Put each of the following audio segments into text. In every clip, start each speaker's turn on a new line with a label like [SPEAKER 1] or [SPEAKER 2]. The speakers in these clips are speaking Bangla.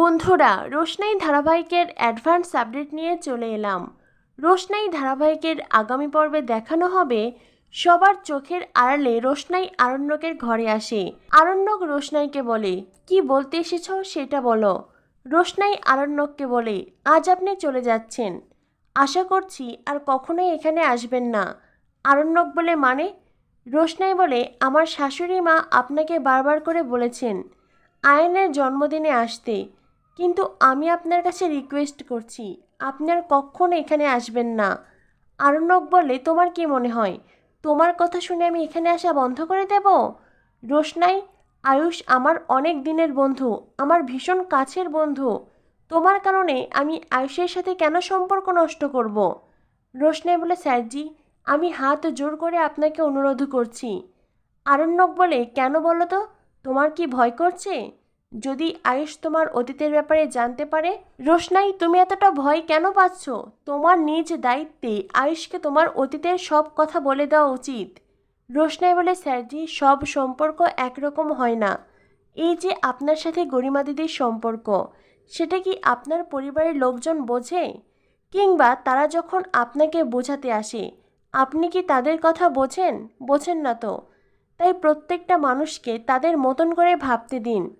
[SPEAKER 1] বন্ধুরা, রোশনাই ধারাবাহিকের অ্যাডভান্স আপডেট নিয়ে চলে এলাম। রোশনাই ধারাবাহিকের আগামী পর্বে দেখানো হবে, সবার চোখের আড়ালে রোশনাই আরণ্যকের ঘরে আসে। আরণ্যক রোশনাইকে বলে, কি বলতে এসেছ সেটা বলো। রোশনাই আরণ্যককে বলে, আজ আপনি চলে যাচ্ছেন। আশা করছি আর কখনোই এখানে আসবেন না। আরণ্যক বলে মানে? রোশনাই বলে, আমার শাশুড়ি মা আপনাকে বারবার করে বলেছেন, আয়নের জন্মদিনে আসতে। কিন্তু আমি আপনার কাছে রিকোয়েস্ট করছি, আপনি আর কখনো এখানে আসবেন না। আরণ্যক বলে তোমার কি মনে হয়? তোমার কথা শুনে আমি এখানে আসা বন্ধ করে দেব? রোশনাই, আয়ুষ আমার অনেক দিনের বন্ধু, আমার ভীষণ কাছের বন্ধু। তোমার কারণে আমি আয়ুষের সাথে কেন সম্পর্ক নষ্ট করব? রোশনাই বলে, স্যারজি, আমি হাত জোর করে আপনাকে অনুরোধ করছি। আরণ্যক বলে, কেন বলো তো? তোমার কি ভয় করছে? যদি আয়ুষ তোমার অতীতের ব্যাপারে জানতে পারে, রোশনাই, তুমি এতটা ভয় কেন পাচ্ছ? তোমার নিজ দায়িত্বে আয়ুষকে তোমার অতীতের সব কথা বলে দেওয়া উচিত। রোশনাই বলে, স্যারজি, সব সম্পর্ক একরকম হয় না। এই যে আপনার সাথে গরিমা দিদির সম্পর্ক, সেটা কি আপনার পরিবারের লোকজন বোঝে? কিংবা তারা যখন আপনাকে বোঝাতে আসে, আপনি কি তাদের কথা বোঝেন? বোঝেন না তো। তাই প্রত্যেকটা মানুষকে তাদের মতন করে ভাবতে দিন।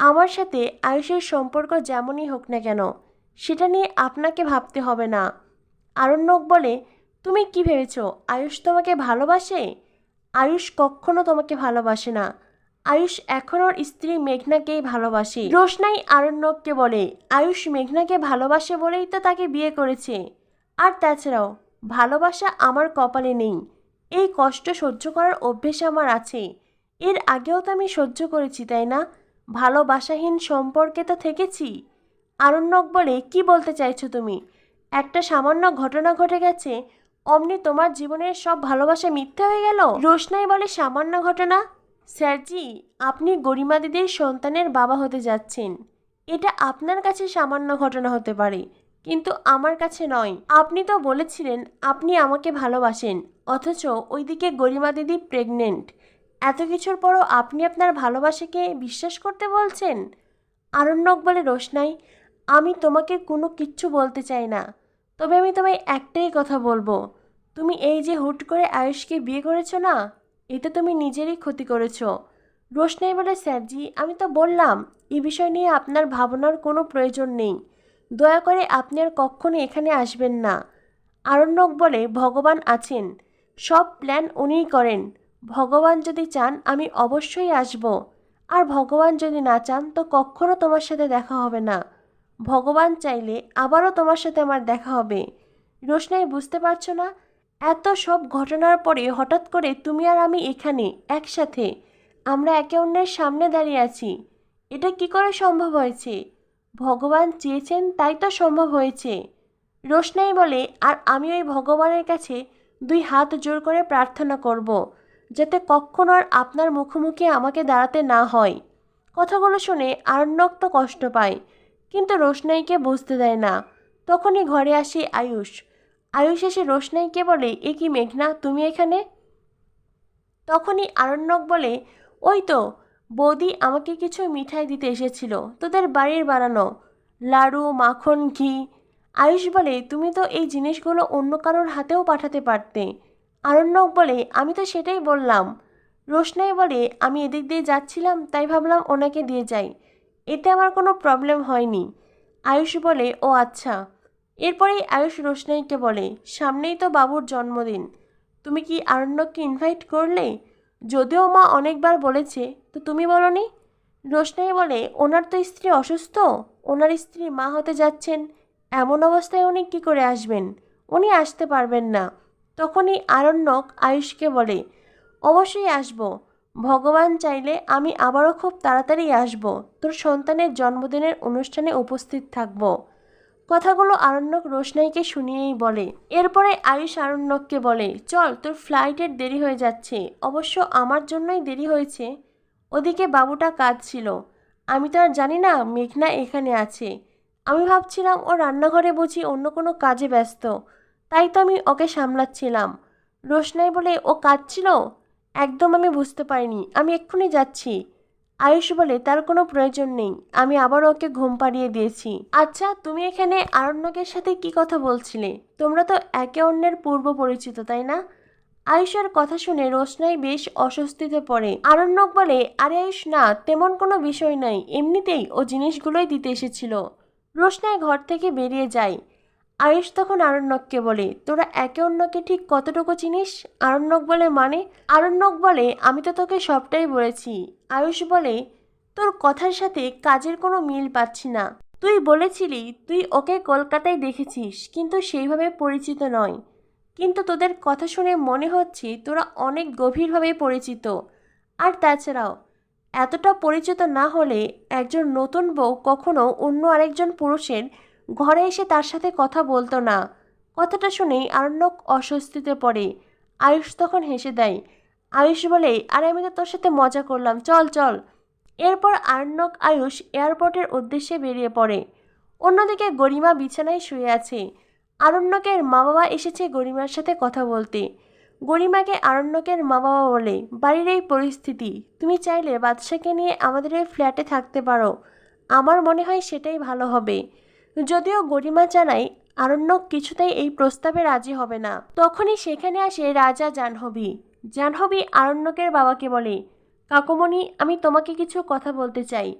[SPEAKER 1] আমার সাথে আয়ুষের সম্পর্ক যেমনই হোক না কেন, সেটা নিয়ে আপনাকে ভাবতে হবে না। আরণ্যক বলে, তুমি কি ভেবেছ? আয়ুষ তোমাকে ভালোবাসে? আয়ুষ কখনো তোমাকে ভালোবাসে না। আয়ুষ এখন ওর স্ত্রী মেঘনাকেই ভালোবাসে। রোশনাই আরণ্যককে বলে, আয়ুষ মেঘনাকে ভালোবাসে বলেই তো তাকে বিয়ে করেছে। আর তাছাড়াও, ভালোবাসা আমার কপালে নেই। এই কষ্ট সহ্য করার অভ্যেস আমার আছে। এর আগেও তো আমি সহ্য করেছি, তাই না? ভালোবাসাহীন সম্পর্কে তো থেকেছি। আরণ্যক বলে, কি বলতে চাইছো তুমি? একটা সামান্য ঘটনা ঘটে গেছে। অমনি তোমার জীবনের সব ভালোবাসা মিথ্যে হয়ে গেল? রোশনাই বলে, সামান্য ঘটনা? স্যারজি, আপনি গরিমা দিদির সন্তানের বাবা হতে যাচ্ছেন। এটা আপনার কাছে সামান্য ঘটনা হতে পারে, কিন্তু আমার কাছে নয়। আপনি তো বলেছিলেন, আপনি আমাকে ভালোবাসেন, অথচ ওইদিকে গরিমা দিদি প্রেগনেন্ট এত কিছুর পরও আপনি আপনার ভালোবাসাকে বিশ্বাস করতে বলছেন? আরণ্যক বলে রোশনাই আমি তোমাকে কোনো কিচ্ছু বলতে চাই না। তবে আমি তোমায় একটাই কথা বলব। তুমি এই যে হুট করে আয়ুষকে বিয়ে করেছ না এতে তুমি নিজেরই ক্ষতি করেছ। রোশনাই বলে স্যারজি, আমি তো বললাম এই বিষয় নিয়ে আপনার ভাবনার কোনো প্রয়োজন নেই। দয়া করে আপনি আর কখনো এখানে আসবেন না। আরণ্যক বলে, ভগবান আছেন। সব প্ল্যান উনিই করেন। ভগবান যদি চান, আমি অবশ্যই আসব। আর ভগবান যদি না চান, তো কখনো তোমার সাথে দেখা হবে না। ভগবান চাইলে আবারও তোমার সাথে আমার দেখা হবে। রোশনাই বুঝতে পারছ না? এত সব ঘটনার পরে হঠাৎ করে তুমি আর আমি এখানে, একসাথে। আমরা একে অন্যের সামনে দাঁড়িয়ে আছি। এটা কি করে সম্ভব হয়েছে? ভগবান চেয়েছেন, তাই তো সম্ভব হয়েছে। রোশনাই বলে, আর আমি ওই ভগবানের কাছে দুই হাত জোর করে প্রার্থনা করব। যাতে কখনো আর আপনার মুখোমুখি আমাকে দাঁড়াতে না হয়। কথাগুলো শুনে আরণ্যক তো কষ্ট পায়, কিন্তু রোশনাইকে বুঝতে দেয় না। তখনই ঘরে আসে আয়ুষ। আয়ুষ এসে রোশনাইকে বলে, এ কি মেঘনা, তুমি এখানে? তখনই আরণ্যক বলে, ওই তো, বৌদি আমাকে কিছু মিঠাই দিতে এসেছিল, তোদের বাড়ির বানানো। লাড়ু, মাখন, ঘি। আয়ুষ বলে, তুমি তো এই জিনিসগুলো অন্য কারোর হাতেও পাঠাতে পারতে। আরণ্যক বলে, আমি তো সেটাই বললাম। রোশনাই বলে, আমি এদিক দিয়ে যাচ্ছিলাম, তাই ভাবলাম ওনাকে দিয়ে যাই। এতে আমার কোনো প্রবলেম হয়নি। আয়ুষ বলে, ও আচ্ছা। এরপরেই আয়ুষ রোশনাইকে বলে, সামনেই তো বাবুর জন্মদিন। তুমি কি আরণ্যককে ইনভাইট করলে? যদিও মা অনেকবার বলেছে, তো তুমি বলনি? রোশনাই বলে, ওনার তো স্ত্রী অসুস্থ, ওনার স্ত্রী মা হতে যাচ্ছেন। এমন অবস্থায় উনি কী করে আসবেন? উনি আসতে পারবেন না। তখনই আরণ্যক আয়ুষকে বলে, অবশ্যই আসব। ভগবান চাইলে আমি আবারও খুব তাড়াতাড়ি আসব। তোর সন্তানের জন্মদিনের অনুষ্ঠানে উপস্থিত থাকব কথাগুলো আরণ্যক রোশনাইকে শুনিয়েই বলে। এরপরে আয়ুষ আরণ্যককে বলে, চল, তোর ফ্লাইটের দেরি হয়ে যাচ্ছে। অবশ্য আমার জন্যই দেরি হয়েছে। ওদিকে বাবুটা কাঁদছিল। আমি তো আর জানি না মেঘনা এখানে আছে। আমি ভাবছিলাম ও রান্নাঘরে বুঝি অন্য কোনো কাজে ব্যস্ত। তাই তো আমি ওকে সামলাচ্ছিলাম। রোশনাই বলে, ও কাঁদছিল? একদম আমি বুঝতে পারিনি। আমি এক্ষুনি যাচ্ছি। আয়ুষ বলে, তার কোনো প্রয়োজন নেই। আমি আবার ওকে ঘুম পাড়িয়ে দিয়েছি। আচ্ছা তুমি এখানে আরণ্যকের সাথে কি কথা বলছিলে? তোমরা তো একে অন্যের পূর্ব পরিচিত, তাই না? আয়ুষের কথা শুনে রোশনাই বেশ অস্বস্তিতে পড়ে। আরণ্যক বলে, আরে আয়ুষ, না, তেমন কোনো বিষয় নাই। এমনিতেই ও জিনিসগুলোই দিতে এসেছিল। রোশনাই ঘর থেকে বেরিয়ে যায়। আয়ুষ তখন আরণ্যককে বলে, তোরা একে অন্যকে ঠিক কতটুকু চিনিস? আরণ্যক বলে মানে? আরণ্যক বলে, আমি তো তোকে সবটাই বলেছি। আয়ুষ বলে, তোর কথার সাথে কাজের কোনো মিল পাচ্ছি না। তুই বলেছিলি, তুই ওকে কলকাতায় দেখেছিস, কিন্তু সেইভাবে পরিচিত নয়। কিন্তু তোদের কথা শুনে মনে হচ্ছে তোরা অনেক গভীরভাবে পরিচিত। আর তাছাড়াও, এতটা পরিচিত না হলে একজন নতুন বউ কখনো অন্য আরেকজন পুরুষের ঘরে এসে তার সাথে কথা বলতো না। কথাটা শুনেই আরণ্যক অস্বস্তিতে পড়ে। আয়ুষ তখন হেসে দেয়, আয়ুষ বলে, আরে, আমি তো তোর সাথে মজা করলাম, চল চল। এরপর আরণ্যক আয়ুষ এয়ারপোর্টের উদ্দেশ্যে বেরিয়ে পড়ে। অন্যদিকে গরিমা বিছানায় শুয়ে আছে। আরণ্যকের মা বাবা এসেছে গরিমার সাথে কথা বলতে। গরিমাকে আরণ্যকের মা বাবা বলে, বাড়ির এই পরিস্থিতি, তুমি চাইলে বাদশাকে নিয়ে আমাদের এই ফ্ল্যাটে থাকতে পারো। আমার মনে হয় সেটাই ভালো হবে। যদিও গরিমা জানায় আরণ্যক কিছুতেই এই প্রস্তাবে রাজি হবে না। তখনই সেখানে আসে রাজা জাহ্নবী। জাহ্নবী আরণ্যকের বাবাকে বলে, কাকুমণি, আমি তোমাকে কিছু কথা বলতে চাই।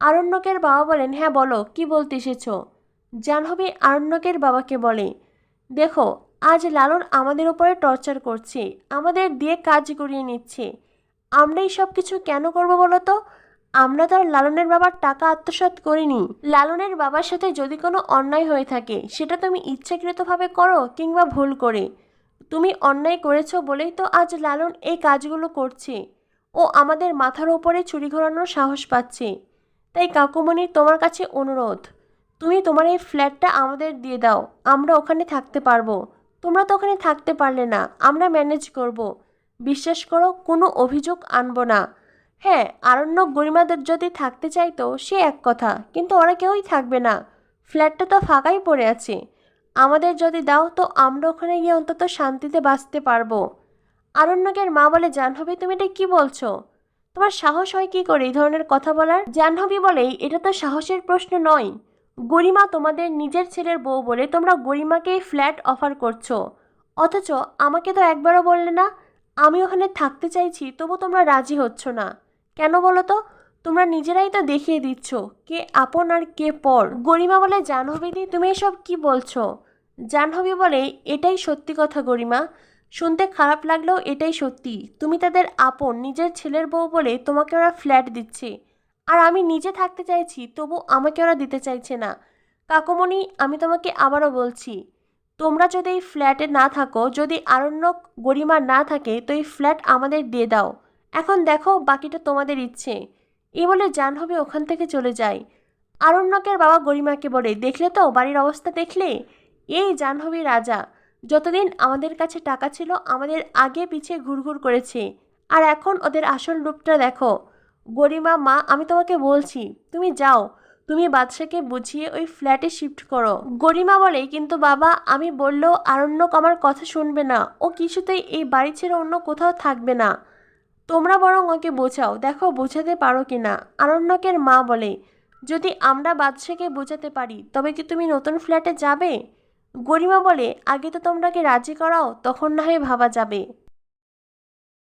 [SPEAKER 1] আরণ্যকের বাবা বলেন হ্যাঁ বলো, কি বলতে এসেছ? জাহ্নবী আরণ্যকের বাবাকে বলে, দেখো, আজ লালন আমাদের উপরে টর্চার করছে, আমাদের দিয়ে কাজ করিয়ে নিচ্ছে। আমরা এই সব কিছু কেন করব বলো তো? আমরা তো আর লালনের বাবার টাকা আত্মসাৎ করিনি। লালনের বাবার সাথে যদি কোনো অন্যায় হয়ে থাকে, সেটা তুমি ইচ্ছাকৃতভাবে করো কিংবা ভুল করে। তুমি অন্যায় করেছ বলেই তো আজ লালন এই কাজগুলো করছে। ও আমাদের মাথার ওপরে ছুরি ঘোরানোর সাহস পাচ্ছে। তাই কাকুমণি, তোমার কাছে অনুরোধ। তুমি তোমার এই ফ্ল্যাটটা আমাদের দিয়ে দাও। আমরা ওখানে থাকতে পারব। তোমরা তো ওখানে থাকতে পারলে না। আমরা ম্যানেজ করব। বিশ্বাস করো, কোনো অভিযোগ আনব না। হ্যাঁ আরণ্যক গরিমাদের যদি থাকতে চাইতো, সে এক কথা, কিন্তু ওরা কেউই থাকবে না। ফ্ল্যাটটা তো ফাঁকাই পড়ে আছে। আমাদের যদি দাও তো আমরা ওখানে গিয়ে অন্তত শান্তিতে বাঁচতে পারব। আরণ্যকের মা বলে, জাহ্নবী, তুমি এটা কি বলছো? তোমার সাহস হয় কি করে এই ধরনের কথা বলার? জাহ্নবী বলেই এটা তো সাহসের প্রশ্ন নয়। গরিমা তোমাদের নিজের ছেলের বউ বলে তোমরা গরিমাকে ফ্ল্যাট অফার করছ। অথচ আমাকে তো একবারও বললে না, আমি ওখানে থাকতে চাইছি, তবু তোমরা রাজি হচ্ছ না। কেন বলো তো? তোমরা নিজেরাই তো দেখিয়ে দিচ্ছ, কে আপন আর কে পর। গরিমা বলে, জাহ্নবীদি, তুমি এসব কি বলছো? জাহ্নবী বলে, এটাই সত্যি কথা গরিমা। শুনতে খারাপ লাগলেও এটাই সত্যি। তুমি তাদের আপন, নিজের ছেলের বউ বলে তোমাকে ওরা ফ্ল্যাট দিচ্ছে। আর আমি নিজে থাকতে চাইছি, তবু আমাকে ওরা দিতে চাইছে না। কাকুমণি, আমি তোমাকে আবারও বলছি, তোমরা যদি এই ফ্ল্যাটে না থাকো, যদি আরণ্যক গরিমা না থাকে, তো এই ফ্ল্যাট আমাদের দিয়ে দাও। এখন দেখো বাকিটা তোমাদের ইচ্ছে। এই বলে জাহ্নবী ওখান থেকে চলে যায়। আরণ্যকের বাবা গরিমাকে বলে, দেখলে তো বাড়ির অবস্থা দেখলে? এই জাহ্নবী রাজা, যতদিন আমাদের কাছে টাকা ছিল, আমাদের আগে পিছিয়ে ঘুরঘুর করেছে। আর এখন ওদের আসল রূপটা দেখো। গরিমা, মা, আমি তোমাকে বলছি, তুমি যাও। তুমি বাদশাকে বুঝিয়ে ওই ফ্ল্যাটে শিফট করো। গরিমা বলে, কিন্তু বাবা, আমি বললেও আরণ্যক আমার কথা শুনবে না। ও কিছুতেই এই বাড়ি ছেড়ে অন্য কোথাও থাকবে না। তোমরা বরং ওকে বোঝাও, দেখো বোঝাতে পারো কি না আরণ্যকের মা বলে, যদি আমরা বাদশাকে বোঝাতে পারি, তবে কি তুমি নতুন ফ্ল্যাটে যাবে? গরিমা বলে, আগে তো তোমরাকে রাজি করাও, তখন না হয় ভাবা যাবে।